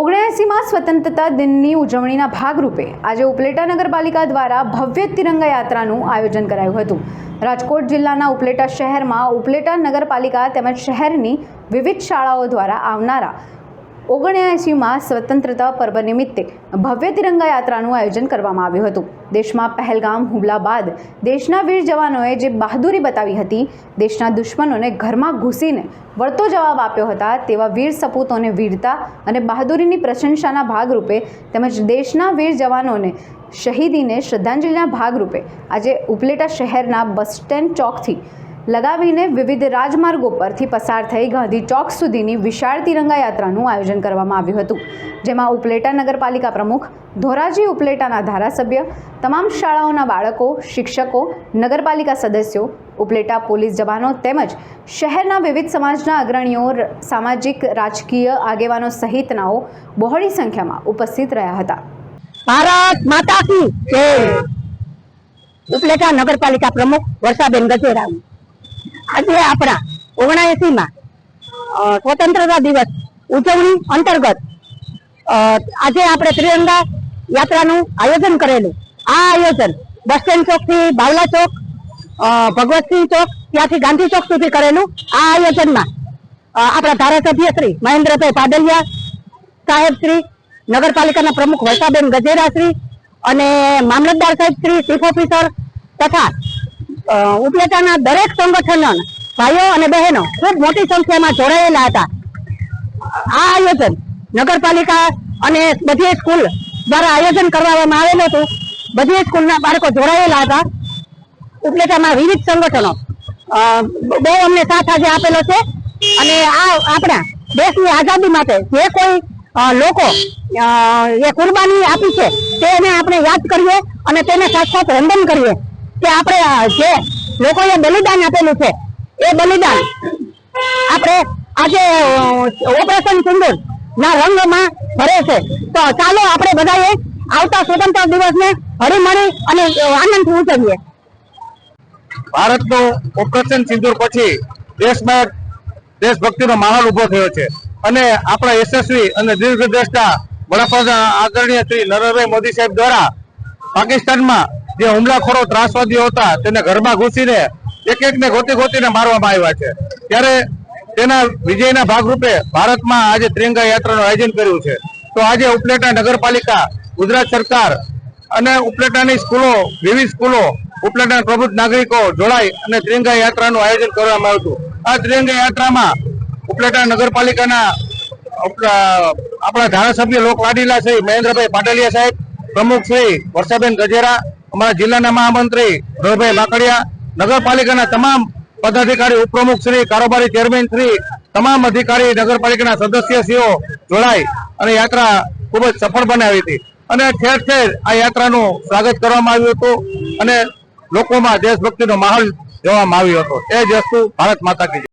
ઓગણએંસીમાં સ્વતંત્રતા દિનની ઉજવણીના ભાગરૂપે આજે ઉપલેટા નગરપાલિકા દ્વારા ભવ્ય તિરંગા યાત્રાનું આયોજન કરાયું હતું. રાજકોટ જિલ્લાના ઉપલેટા શહેરમાં ઉપલેટા નગરપાલિકા તેમજ શહેરની વિવિધ શાળાઓ દ્વારા આવનારા ઓગણએંસીમાં સ્વતંત્રતા પર્વ નિમિત્તે ભવ્ય તિરંગા યાત્રાનું આયોજન કરવામાં આવ્યું હતું. દેશમાં પહેલગામ હુમલા બાદ દેશના વીર જવાનોએ જે બહાદુરી બતાવી હતી, દેશના દુશ્મનોને ઘરમાં ઘૂસીને વળતો જવાબ આપ્યો હતા તેવા વીર સપૂતોને વીરતા અને બહાદુરીની પ્રશંસાના ભાગરૂપે તેમજ દેશના વીર જવાનોને શહીદીને શ્રદ્ધાંજલિના ભાગરૂપે આજે ઉપલેટા શહેરના બસ સ્ટેન્ડ ચોકથી લગાવીને વિવિધ રાજમાર્ગો પરથી પસાર થઈ ગાંધી ચોક સુધીની વિશાળ તિરંગા યાત્રાનું આયોજન કરવામાં આવ્યું હતું, જેમાં ઉપલેટા નગરપાલિકા પ્રમુખ, ધોરાજી ઉપલેટાના ધારાસભ્ય, તમામ શાળાઓના બાળકો, શિક્ષકો, નગરપાલિકા સદસ્યો, ઉપલેટા પોલીસ જવાનો તેમજ શહેરના વિવિધ સમાજના અગ્રણીઓ સામાજિક, રાજકીય આગેવાનો સહિતનાઓ બહોળી સંખ્યામાં ઉપસ્થિત રહ્યા હતા. ભારત માતા ઉપલેટા નગરપાલિકા પ્રમુખ વર્ષાબેન ગજેરા આજે આપણા ઓગણએસી માં સ્વતંત્રતા દિવસ ઉજવણી અંતર્ગત આજે આપણે ત્રિરંગા યાત્રાનું આયોજન કરેલું. આ આયોજન બસ સ્ટેન્ડ ચોકથી બાવલા ચોક ભગવતસિંહ ચોક, ત્યાંથી ગાંધી ચોક સુધી કરેલું. આ આયોજનમાં આપણા ધારાસભ્ય શ્રી મહેન્દ્રભાઈ પાડલિયા સાહેબ શ્રી, નગરપાલિકાના પ્રમુખ વર્ષાબેન ગજેરા શ્રી અને મામલતદાર સાહેબ શ્રી ચીફ ઓફિસર તથા ઉપલેટાના દરેક સંગઠન ભાઈઓ અને બહેનો ખૂબ મોટી સંખ્યામાં જોડાયેલા હતા. આ આયોજન નગરપાલિકા અને બધી સ્કૂલ દ્વારા આયોજન કરવામાં આવેલું હતું. બધી સ્કૂલના બાળકો જોડાયેલા હતા. ઉપલેટામાં વિવિધ સંગઠનો બહુ અમને સાથ આજે આપેલો છે. અને આ આપણા દેશની આઝાદી માટે જે કોઈ લોકો એ કુરબાની આપી છે, તેને આપણે યાદ કરીએ અને તેને સાથ સાથ વંદન કરીએ. કે આપણે જે લોકોએ બલિદાન આપેલું છે, એ બલિદાન આપણે આજે ઓપરેશન સિંદૂર ના રંગમાં ભરે છે. તો ચાલો આપણે બધાએ આવતા સ્વતંત્ર દિવસને હળીમળી અને આનંદથી ઉજવીએ. ભારતનું ઓપરેશન સિંદૂર પછી દેશમાં દેશભક્તિનો માહોલ ઊભો થયો છે. અને આપણા યશસ્વી અને દીર્ઘદ્રષ્ટા વડાપ્રધાન આદરણીય શ્રી નરેન્દ્રભાઈ મોદી સાહેબ દ્વારા પાકિસ્તાનમાં જે હુમલાખોરો ત્રાસવાદીઓ હતા, તેને ઘરમાં ઘૂસીને એક એકને ગોતી ગોતીને મારવામાં આવ્યા છે. ત્યારે તેના વિજયના ભાગરૂપે ભારતમાં આજે ત્રિરંગા યાત્રાનું આયોજન કર્યું છે. તો આજે ઉપલેટા નગરપાલિકા, ગુજરાત સરકાર અને ઉપલેટાની સ્કૂલો, વિવિધ સ્કૂલો, ઉપલેટાના પ્રબુદ્ધ નાગરિકો જોડાઈ અને ત્રિરંગા યાત્રાનું આયોજન કરવામાં આવ્યું આ ત્રિરંગા યાત્રામાં ઉપલેટા નગરપાલિકાના આપણા આપણા ધારાસભ્ય લોકલાડીલા શ્રી મહેન્દ્રભાઈ પાટલિયા સાહેબ, પ્રમુખ શ્રી વર્ષાબેન ગજેરા અમારા જિલ્લાના મહામંત્રી રોભાઈ લાકડિયા નગરપાલિકાના તમામ પદાધિકારી ઉપપ્રમુખ શ્રી કારોબારી ચેરમેન શ્રી, તમામ અધિકારી, નગરપાલિકાના સદસ્યશ્રીઓ જોડાઈ અને યાત્રા ખૂબ જ સફળ બનાવી હતી અને ઠેર ઠેર આ યાત્રાનું સ્વાગત કરવામાં આવ્યું હતું અને લોકોમાં દેશભક્તિનો માહોલ જોવામાં આવ્યો હતો એ જ વસ્તુ ભારત માતા કી.